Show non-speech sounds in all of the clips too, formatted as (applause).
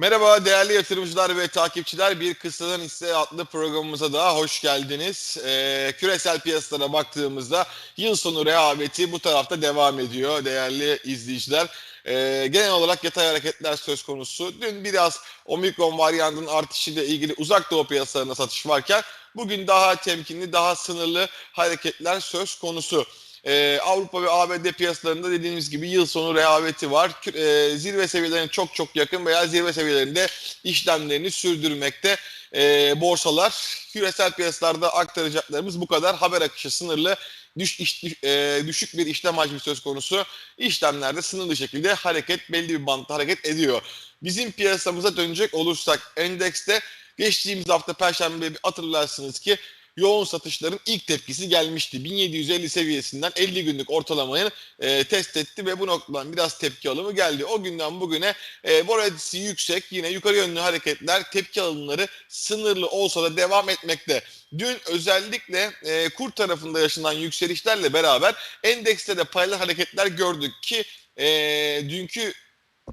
Merhaba değerli yatırımcılar ve takipçiler. Bir Kısadan Hisse adlı programımıza daha hoş geldiniz. Ee, küresel piyasalara baktığımızda yıl sonu rehaveti bu tarafta devam ediyor değerli izleyiciler. Ee, genel olarak yatay hareketler söz konusu. Dün biraz omikron varyantının artışıyla ilgili uzak doğu piyasalarında satış varken bugün daha temkinli, daha sınırlı hareketler söz konusu. Ee, Avrupa ve ABD piyasalarında dediğimiz gibi yıl sonu rehaveti var. E, zirve seviyelerine çok çok yakın veya zirve seviyelerinde işlemlerini sürdürmekte e, borsalar. Küresel piyasalarda aktaracaklarımız bu kadar. Haber akışı sınırlı. Düş, iş- e, düşük bir işlem hacmi söz konusu. İşlemlerde sınırlı şekilde hareket, belli bir bantta hareket ediyor. Bizim piyasamıza dönecek olursak endekste geçtiğimiz hafta Perşembe hatırlarsınız ki yoğun satışların ilk tepkisi gelmişti. 1750 seviyesinden 50 günlük ortalamayı e, test etti ve bu noktadan biraz tepki alımı geldi. O günden bugüne e, volatilitesi yüksek yine yukarı yönlü hareketler tepki alımları sınırlı olsa da devam etmekte. Dün özellikle e, kur tarafında yaşanan yükselişlerle beraber endekste de paralel hareketler gördük ki e, dünkü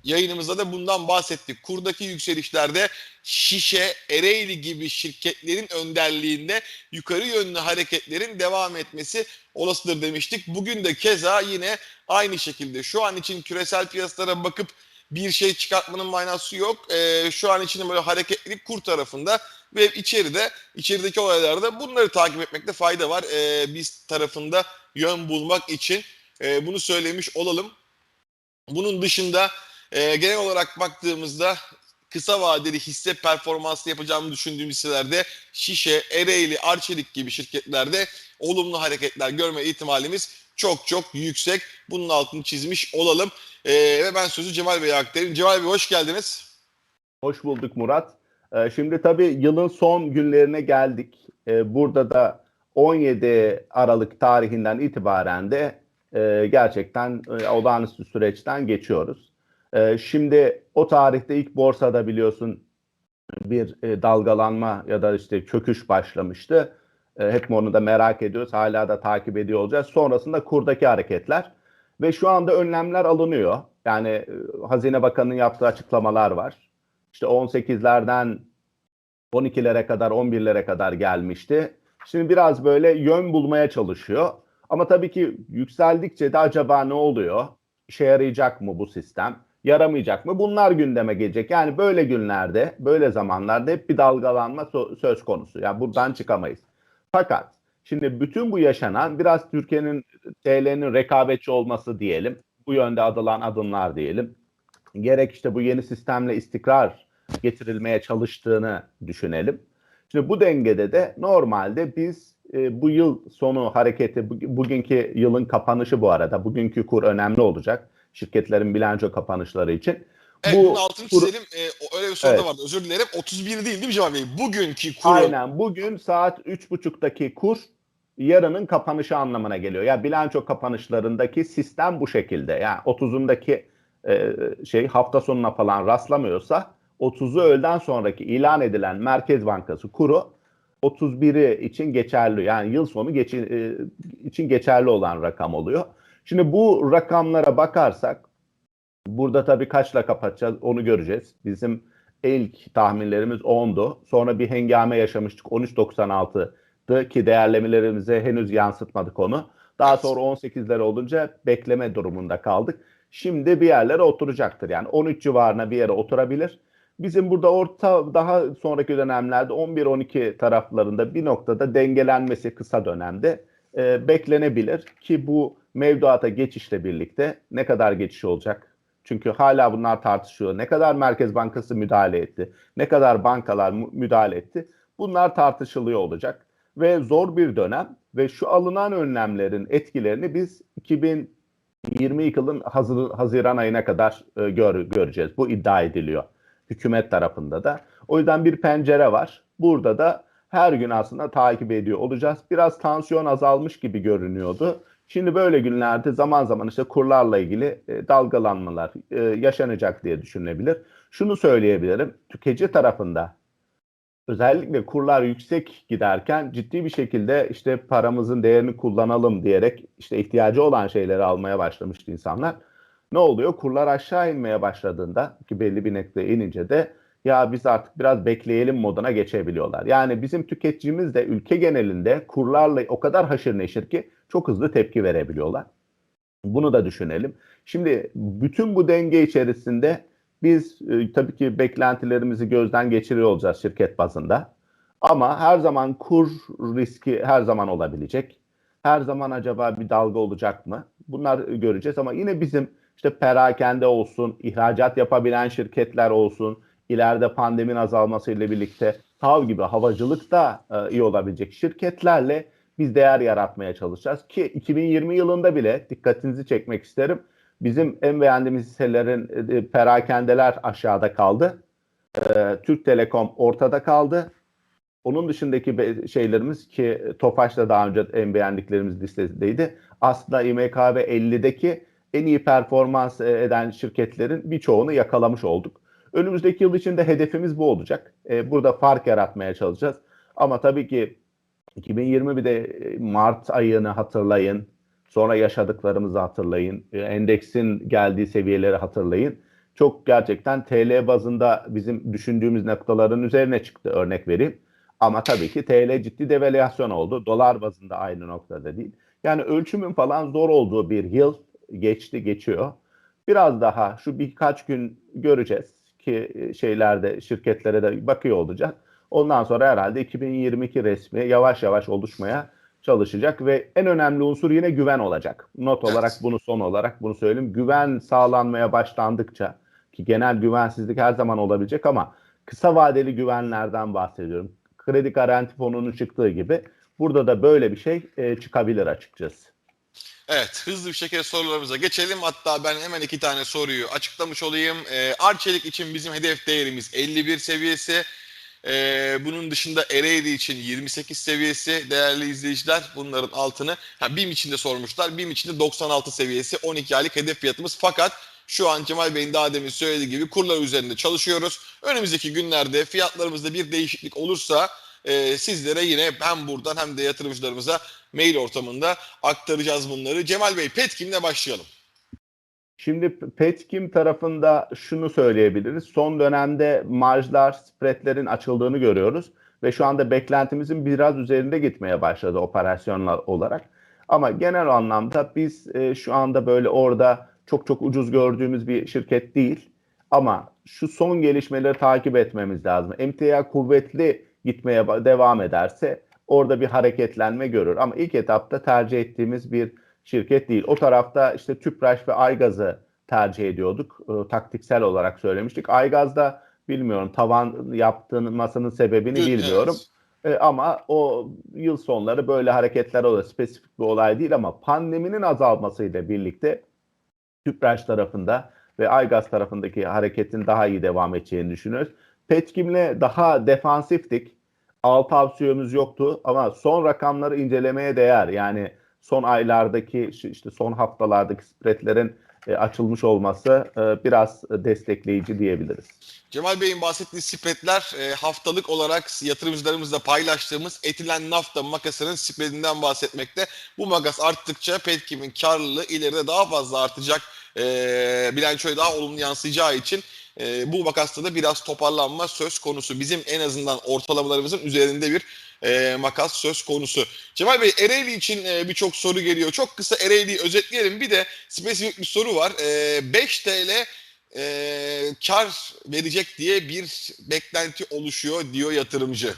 yayınımızda da bundan bahsettik. Kurdaki yükselişlerde Şişe, Ereğli gibi şirketlerin önderliğinde yukarı yönlü hareketlerin devam etmesi olasıdır demiştik. Bugün de keza yine aynı şekilde şu an için küresel piyasalara bakıp bir şey çıkartmanın manası yok. Ee, şu an için böyle hareketlilik kur tarafında ve içeride, içerideki olaylarda bunları takip etmekte fayda var. Ee, biz tarafında yön bulmak için Ee, bunu söylemiş olalım. Bunun dışında e, genel olarak baktığımızda kısa vadeli hisse performansı yapacağımı düşündüğüm hisselerde Şişe, Ereğli, Arçelik gibi şirketlerde olumlu hareketler görme ihtimalimiz çok çok yüksek. Bunun altını çizmiş olalım. E, ve ben sözü Cemal Bey'e aktarayım. Cemal Bey hoş geldiniz. Hoş bulduk Murat. Ee, Şimdi tabii yılın son günlerine geldik. Ee, Burada da 17 Aralık tarihinden itibaren de e, gerçekten e, olağanüstü süreçten geçiyoruz. Ee, Şimdi o tarihte ilk borsada biliyorsun bir e, dalgalanma ya da işte çöküş başlamıştı. E, Hep onu da merak ediyoruz. Hala da takip ediyor olacağız. Sonrasında kurdaki hareketler ve şu anda önlemler alınıyor. Yani e, Hazine Bakanı'nın yaptığı açıklamalar var. İşte 18'lerden 12'lere kadar 11'lere kadar gelmişti. Şimdi biraz böyle yön bulmaya çalışıyor. Ama tabii ki yükseldikçe de acaba ne oluyor? İşe yarayacak mı bu sistem? Yaramayacak mı? Bunlar gündeme gelecek. Yani böyle günlerde, böyle zamanlarda hep bir dalgalanma so- söz konusu. Yani buradan çıkamayız. Fakat şimdi bütün bu yaşanan biraz Türkiye'nin TL'nin rekabetçi olması diyelim. Bu yönde adılan adımlar diyelim gerek işte bu yeni sistemle istikrar getirilmeye çalıştığını düşünelim. Şimdi bu dengede de normalde biz e, bu yıl sonu hareketi, bu- bugünkü yılın kapanışı bu arada, bugünkü kur önemli olacak şirketlerin bilanço kapanışları için. Evet, bu bunun altını çizelim. E, o- öyle bir soru da Evet. vardı. Özür dilerim. 31 değil değil mi Cemal Bey? Bugünkü kuru. Aynen bugün saat 3.30'daki kur yarının kapanışı anlamına geliyor. Ya bilanço kapanışlarındaki sistem bu şekilde. Yani 30'undaki e, şey hafta sonuna falan rastlamıyorsa 30'u öğleden sonraki ilan edilen Merkez Bankası kuru 31'i için geçerli. Yani yıl sonu geçi, e, için geçerli olan rakam oluyor. Şimdi bu rakamlara bakarsak burada tabii kaçla kapatacağız onu göreceğiz. Bizim ilk tahminlerimiz 10'du. Sonra bir hengame yaşamıştık 13.96'dı ki değerlemelerimize henüz yansıtmadık onu. Daha sonra 18'ler olunca bekleme durumunda kaldık. Şimdi bir yerlere oturacaktır. Yani 13 civarına bir yere oturabilir. Bizim burada orta daha sonraki dönemlerde 11-12 taraflarında bir noktada dengelenmesi kısa dönemde e, beklenebilir ki bu mevduata geçişle birlikte ne kadar geçiş olacak? Çünkü hala bunlar tartışıyor. Ne kadar Merkez Bankası müdahale etti? Ne kadar bankalar müdahale etti? Bunlar tartışılıyor olacak. Ve zor bir dönem ve şu alınan önlemlerin etkilerini biz 2022 yılın Hazır- Haziran ayına kadar e, gör, göreceğiz. Bu iddia ediliyor hükümet tarafında da. O yüzden bir pencere var. Burada da her gün aslında takip ediyor olacağız. Biraz tansiyon azalmış gibi görünüyordu. Şimdi böyle günlerde zaman zaman işte kurlarla ilgili e, dalgalanmalar e, yaşanacak diye düşünülebilir. Şunu söyleyebilirim. Tüketici tarafında özellikle kurlar yüksek giderken ciddi bir şekilde işte paramızın değerini kullanalım diyerek işte ihtiyacı olan şeyleri almaya başlamıştı insanlar. Ne oluyor? Kurlar aşağı inmeye başladığında ki belli bir noktaya inince de ya biz artık biraz bekleyelim moduna geçebiliyorlar. Yani bizim tüketicimiz de ülke genelinde kurlarla o kadar haşır neşir ki çok hızlı tepki verebiliyorlar. Bunu da düşünelim. Şimdi bütün bu denge içerisinde biz e, tabii ki beklentilerimizi gözden geçiriyor olacağız şirket bazında. Ama her zaman kur riski her zaman olabilecek. Her zaman acaba bir dalga olacak mı? Bunlar göreceğiz ama yine bizim işte perakende olsun, ihracat yapabilen şirketler olsun, ileride pandemin azalmasıyla birlikte TAV gibi havacılıkta e, iyi olabilecek şirketlerle biz değer yaratmaya çalışacağız ki 2020 yılında bile dikkatinizi çekmek isterim. Bizim en beğendiğimiz hisselerin e, perakendeler aşağıda kaldı. E, Türk Telekom ortada kaldı. Onun dışındaki şeylerimiz ki Tofaş da daha önce en beğendiklerimiz listedeydi. Aslında İMKB 50'deki en iyi performans e, eden şirketlerin birçoğunu yakalamış olduk. Önümüzdeki yıl içinde hedefimiz bu olacak. E, burada fark yaratmaya çalışacağız. Ama tabii ki 2020 bir de e, Mart ayını hatırlayın. Sonra yaşadıklarımızı hatırlayın. E, Endeksin geldiği seviyeleri hatırlayın. Çok gerçekten TL bazında bizim düşündüğümüz noktaların üzerine çıktı örnek vereyim. Ama tabii ki TL ciddi devalüasyon oldu. Dolar bazında aynı noktada değil. Yani ölçümün falan zor olduğu bir yıl geçti, geçiyor. Biraz daha şu birkaç gün göreceğiz ki e, şeylerde şirketlere de bakıyor olacak. Ondan sonra herhalde 2022 resmi yavaş yavaş oluşmaya çalışacak ve en önemli unsur yine güven olacak. Not olarak bunu son olarak bunu söyleyeyim. Güven sağlanmaya başlandıkça ki genel güvensizlik her zaman olabilecek ama kısa vadeli güvenlerden bahsediyorum. Kredi garanti fonunun çıktığı gibi burada da böyle bir şey e, çıkabilir açıkçası. Evet, hızlı bir şekilde sorularımıza geçelim. Hatta ben hemen iki tane soruyu açıklamış olayım. Ee, Arçelik için bizim hedef değerimiz 51 seviyesi. Ee, bunun dışında Ereğli için 28 seviyesi değerli izleyiciler. Bunların altını ha, BİM için de sormuşlar. BİM için de 96 seviyesi 12 aylık hedef fiyatımız. Fakat şu an Cemal Bey'in daha demin söylediği gibi kurlar üzerinde çalışıyoruz. Önümüzdeki günlerde fiyatlarımızda bir değişiklik olursa e, sizlere yine hem buradan hem de yatırımcılarımıza mail ortamında aktaracağız bunları. Cemal Bey Petkim'le başlayalım. Şimdi Petkim tarafında şunu söyleyebiliriz. Son dönemde marjlar, spreadlerin açıldığını görüyoruz ve şu anda beklentimizin biraz üzerinde gitmeye başladı operasyonlar olarak. Ama genel anlamda biz e, şu anda böyle orada çok çok ucuz gördüğümüz bir şirket değil. Ama şu son gelişmeleri takip etmemiz lazım. Emtia kuvvetli gitmeye devam ederse orada bir hareketlenme görür. Ama ilk etapta tercih ettiğimiz bir şirket değil. O tarafta işte Tüpraş ve Aygaz'ı tercih ediyorduk. E, taktiksel olarak söylemiştik. Aygaz'da bilmiyorum tavan yaptırmasının sebebini Evet. bilmiyorum. E, ama o yıl sonları böyle hareketler oluyor. Spesifik bir olay değil ama pandeminin azalmasıyla birlikte Tüpraş tarafında ve Aygaz tarafındaki hareketin daha iyi devam edeceğini düşünüyoruz. Petkim'le daha defansiftik. Alt tavsiyemiz yoktu ama son rakamları incelemeye değer. Yani son aylardaki işte son haftalardaki spreadlerin e, açılmış olması e, biraz destekleyici diyebiliriz. Cemal Bey'in bahsettiği spreadler e, haftalık olarak yatırımcılarımızla paylaştığımız etilen nafta makasının spreadinden bahsetmekte. Bu makas arttıkça Petkim'in karlılığı ileride daha fazla artacak. E, bilançoya daha olumlu yansıyacağı için e, bu makasta da biraz toparlanma söz konusu. Bizim en azından ortalamalarımızın üzerinde bir e, makas söz konusu. Cemal Bey Ereğli için e, birçok soru geliyor. Çok kısa Ereğli'yi özetleyelim. Bir de spesifik bir soru var. E, 5 TL e, kar verecek diye bir beklenti oluşuyor diyor yatırımcı.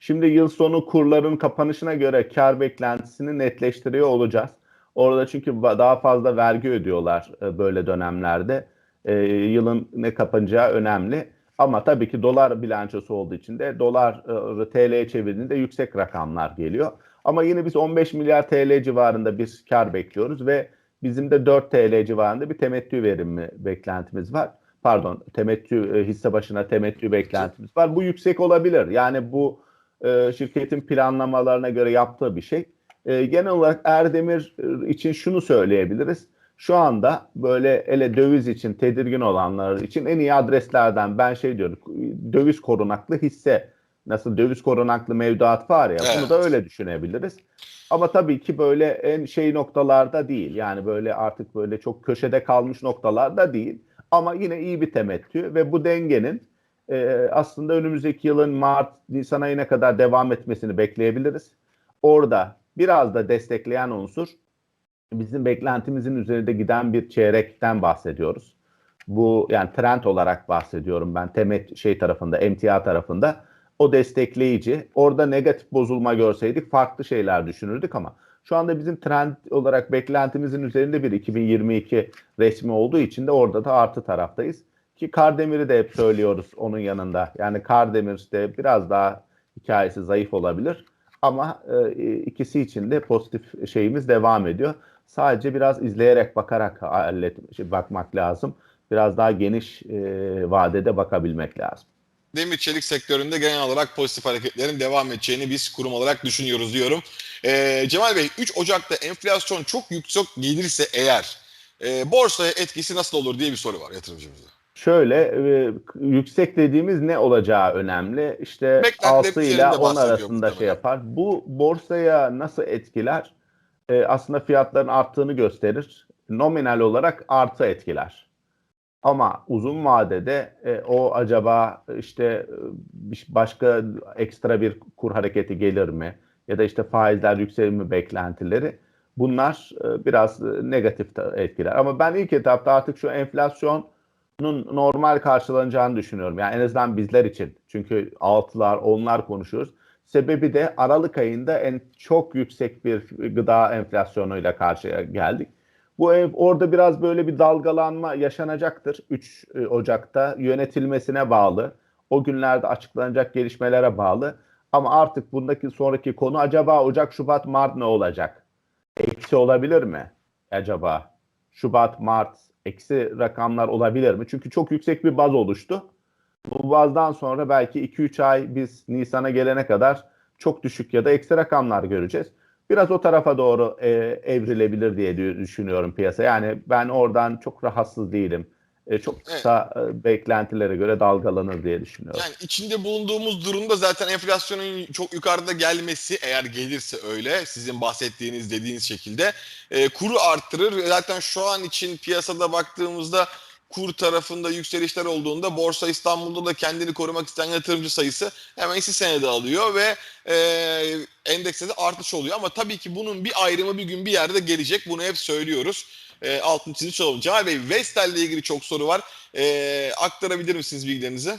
Şimdi yıl sonu kurların kapanışına göre kar beklentisini netleştiriyor olacağız. Orada çünkü daha fazla vergi ödüyorlar e, böyle dönemlerde. E, yılın ne kapanacağı önemli. Ama tabii ki dolar bilançosu olduğu için de dolar e, TL'ye çevirdiğinde yüksek rakamlar geliyor. Ama yine biz 15 milyar TL civarında bir kar bekliyoruz ve bizim de 4 TL civarında bir temettü verimi beklentimiz var. Pardon, temettü e, hisse başına temettü beklentimiz var. Bu yüksek olabilir. Yani bu e, şirketin planlamalarına göre yaptığı bir şey. E, genel olarak Erdemir için şunu söyleyebiliriz. Şu anda böyle ele döviz için tedirgin olanlar için en iyi adreslerden ben şey diyorum döviz korunaklı hisse nasıl döviz korunaklı mevduat var ya Evet. bunu da öyle düşünebiliriz. Ama tabii ki böyle en şey noktalarda değil. Yani böyle artık böyle çok köşede kalmış noktalarda değil. Ama yine iyi bir temettü ve bu dengenin e, aslında önümüzdeki yılın Mart, Nisan ayına kadar devam etmesini bekleyebiliriz. Orada biraz da destekleyen unsur bizim beklentimizin üzerinde giden bir çeyrekten bahsediyoruz. Bu yani trend olarak bahsediyorum ben temet şey tarafında, emtia tarafında. O destekleyici. Orada negatif bozulma görseydik farklı şeyler düşünürdük ama şu anda bizim trend olarak beklentimizin üzerinde bir 2022 resmi olduğu için de orada da artı taraftayız. Ki Kardemir'i de hep söylüyoruz onun yanında. Yani Kardemir de biraz daha hikayesi zayıf olabilir. Ama e, ikisi için de pozitif şeyimiz devam ediyor. Sadece biraz izleyerek bakarak hallet, şey, bakmak lazım. Biraz daha geniş e, vadede bakabilmek lazım. demir çelik sektöründe genel olarak pozitif hareketlerin devam edeceğini biz kurum olarak düşünüyoruz diyorum. Ee, Cemal Bey 3 Ocak'ta enflasyon çok yüksek gelirse eğer e, borsaya etkisi nasıl olur diye bir soru var yatırımcımızda. Şöyle e, yüksek dediğimiz ne olacağı önemli. İşte Beklentilerin 6 ile üzerinde 10 bahsediyor arasında şey yapar. Bu borsaya nasıl etkiler? E, aslında fiyatların arttığını gösterir. Nominal olarak artı etkiler. Ama uzun vadede e, o acaba işte e, başka ekstra bir kur hareketi gelir mi? Ya da işte faizler yükselir mi beklentileri? Bunlar e, biraz e, negatif etkiler. Ama ben ilk etapta artık şu enflasyonun normal karşılanacağını düşünüyorum. Yani en azından bizler için. Çünkü altılar, onlar konuşuyoruz. Sebebi de Aralık ayında en çok yüksek bir gıda enflasyonuyla karşıya geldik. Bu ev orada biraz böyle bir dalgalanma yaşanacaktır 3 Ocak'ta yönetilmesine bağlı. O günlerde açıklanacak gelişmelere bağlı. Ama artık bundaki sonraki konu acaba Ocak, Şubat, Mart ne olacak? Eksi olabilir mi acaba? Şubat, Mart eksi rakamlar olabilir mi? Çünkü çok yüksek bir baz oluştu. Bu bazdan sonra belki 2-3 ay biz Nisan'a gelene kadar çok düşük ya da eksi rakamlar göreceğiz. Biraz o tarafa doğru e, evrilebilir diye dü- düşünüyorum piyasa. Yani ben oradan çok rahatsız değilim. E, çok kısa e, beklentilere göre dalgalanır diye düşünüyorum. Yani içinde bulunduğumuz durumda zaten enflasyonun çok yukarıda gelmesi eğer gelirse öyle sizin bahsettiğiniz dediğiniz şekilde e, kuru arttırır. Zaten şu an için piyasada baktığımızda kur tarafında yükselişler olduğunda Borsa İstanbul'da da kendini korumak isteyen yatırımcı sayısı hemen hisse senedi alıyor ve e, endekste de artış oluyor. Ama tabii ki bunun bir ayrımı bir gün bir yerde gelecek. Bunu hep söylüyoruz. E, altını çizip çalalım. Cemal Bey Vestel ile ilgili çok soru var. E, aktarabilir misiniz bilgilerinizi?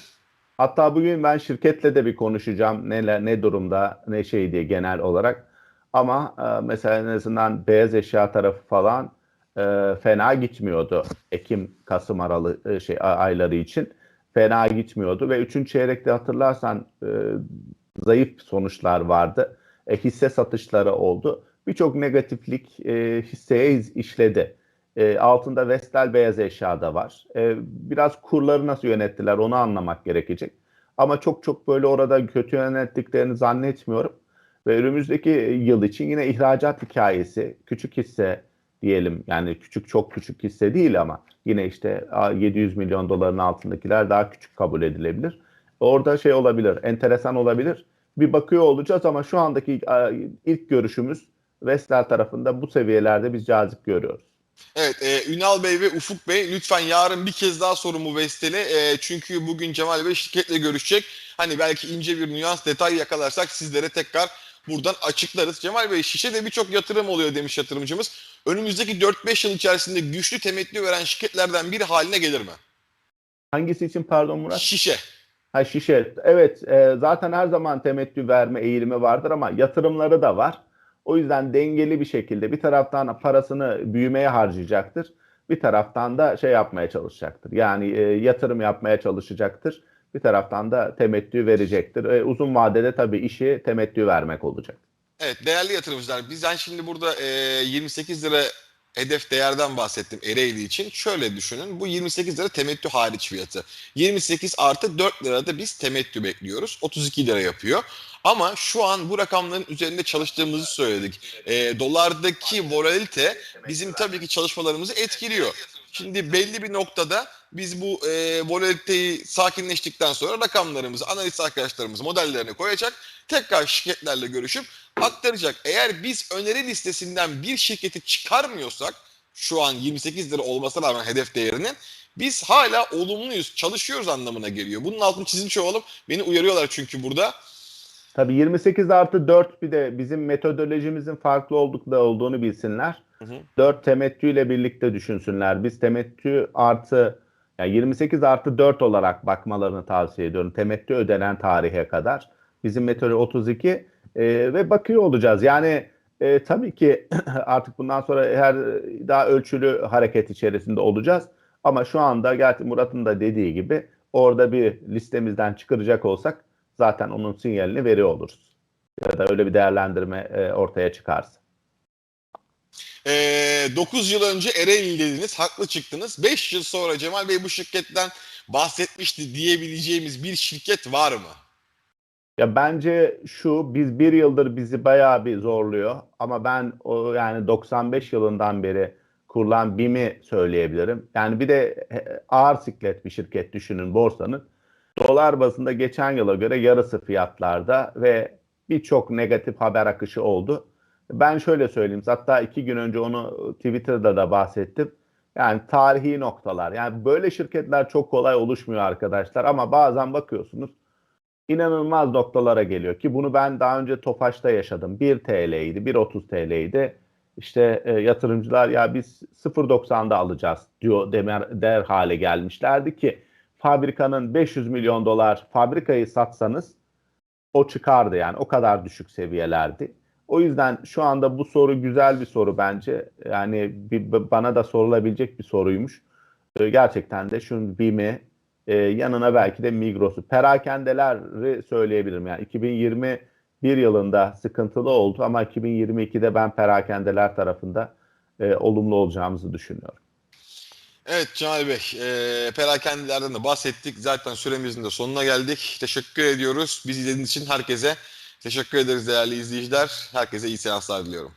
Hatta bugün ben şirketle de bir konuşacağım neler ne durumda ne şey diye genel olarak. Ama e, mesela en azından beyaz eşya tarafı falan e, fena gitmiyordu. Ekim, Kasım aralı e, şey ayları için fena gitmiyordu ve üçüncü çeyrekte hatırlarsan e, zayıf sonuçlar vardı. E, hisse satışları oldu. Birçok negatiflik e, hisseye işledi. E, altında Vestel beyaz eşya da var. E, biraz kurları nasıl yönettiler onu anlamak gerekecek. Ama çok çok böyle orada kötü yönettiklerini zannetmiyorum. Ve önümüzdeki yıl için yine ihracat hikayesi, küçük hisse diyelim. Yani küçük çok küçük hisse değil ama yine işte a, 700 milyon doların altındakiler daha küçük kabul edilebilir. Orada şey olabilir, enteresan olabilir. Bir bakıyor olacağız ama şu andaki ilk görüşümüz Vestel tarafında bu seviyelerde biz cazip görüyoruz. Evet, e, Ünal Bey ve Ufuk Bey lütfen yarın bir kez daha sorun bu Vestel'e. E, çünkü bugün Cemal Bey şirketle görüşecek. Hani belki ince bir nüans detay yakalarsak sizlere tekrar buradan açıklarız. Cemal Bey şişede birçok yatırım oluyor demiş yatırımcımız. Önümüzdeki 4-5 yıl içerisinde güçlü temettü veren şirketlerden biri haline gelir mi? Hangisi için pardon Murat? Şişe. Ha şişe. Evet e, zaten her zaman temettü verme eğilimi vardır ama yatırımları da var. O yüzden dengeli bir şekilde bir taraftan parasını büyümeye harcayacaktır. Bir taraftan da şey yapmaya çalışacaktır. Yani e, yatırım yapmaya çalışacaktır. Bir taraftan da temettü verecektir. E, uzun vadede tabii işi temettü vermek olacak. Evet değerli yatırımcılar bizden şimdi burada e, 28 lira hedef değerden bahsettim Ereğli için. Şöyle düşünün bu 28 lira temettü hariç fiyatı. 28 artı 4 lirada biz temettü bekliyoruz. 32 lira yapıyor. Ama şu an bu rakamların üzerinde çalıştığımızı söyledik. E, dolardaki volatilite bizim tabii ki çalışmalarımızı etkiliyor. Şimdi belli bir noktada biz bu e, volatiliteyi sakinleştikten sonra rakamlarımızı analist arkadaşlarımız modellerine koyacak. Tekrar şirketlerle görüşüp aktaracak. Eğer biz öneri listesinden bir şirketi çıkarmıyorsak şu an 28 lira olmasına rağmen hedef değerinin biz hala olumluyuz, çalışıyoruz anlamına geliyor. Bunun altını çizmiş olalım. Beni uyarıyorlar çünkü burada. Tabii 28 artı 4 bir de bizim metodolojimizin farklı oldukları olduğunu bilsinler. Hı hı. 4 temettüyle birlikte düşünsünler. Biz temettü artı yani 28 artı 4 olarak bakmalarını tavsiye ediyorum. Temettü ödenen tarihe kadar. Bizim metodoloji 32 e, ve bakıyor olacağız. Yani e, tabii ki (clears throat) artık bundan sonra her daha ölçülü hareket içerisinde olacağız. Ama şu anda gerçi Murat'ın da dediği gibi orada bir listemizden çıkaracak olsak zaten onun sinyalini veriyor oluruz. Ya da öyle bir değerlendirme e, ortaya çıkarsa. Ee, 9 yıl önce Ereğli dediniz, haklı çıktınız. 5 yıl sonra Cemal Bey bu şirketten bahsetmişti diyebileceğimiz bir şirket var mı? Ya bence şu biz bir yıldır bizi bayağı bir zorluyor ama ben o yani 95 yılından beri kurulan BİM'i söyleyebilirim. Yani bir de e, ağır siklet bir şirket düşünün borsanın. Dolar bazında geçen yıla göre yarısı fiyatlarda ve birçok negatif haber akışı oldu. Ben şöyle söyleyeyim hatta iki gün önce onu Twitter'da da bahsettim. Yani tarihi noktalar. Yani böyle şirketler çok kolay oluşmuyor arkadaşlar ama bazen bakıyorsunuz inanılmaz noktalara geliyor ki bunu ben daha önce Tofaş'ta yaşadım. 1 TL'ydi, 1.30 TL'ydi. İşte e, yatırımcılar ya biz 0.90'da alacağız diyor demer, der hale gelmişlerdi ki fabrikanın 500 milyon dolar fabrikayı satsanız o çıkardı yani o kadar düşük seviyelerdi. O yüzden şu anda bu soru güzel bir soru bence. Yani bir, bana da sorulabilecek bir soruymuş. E, gerçekten de şu BİM'i e, yanına belki de Migros'u. Perakendeleri söyleyebilirim. Yani 2021 yılında sıkıntılı oldu ama 2022'de ben perakendeler tarafında e, olumlu olacağımızı düşünüyorum. Evet Cemal Bey, e, perakendelerden de bahsettik. Zaten süremizin de sonuna geldik. Teşekkür ediyoruz. Bizi izlediğiniz için herkese teşekkür ederiz değerli izleyiciler. Herkese iyi seanslar diliyorum.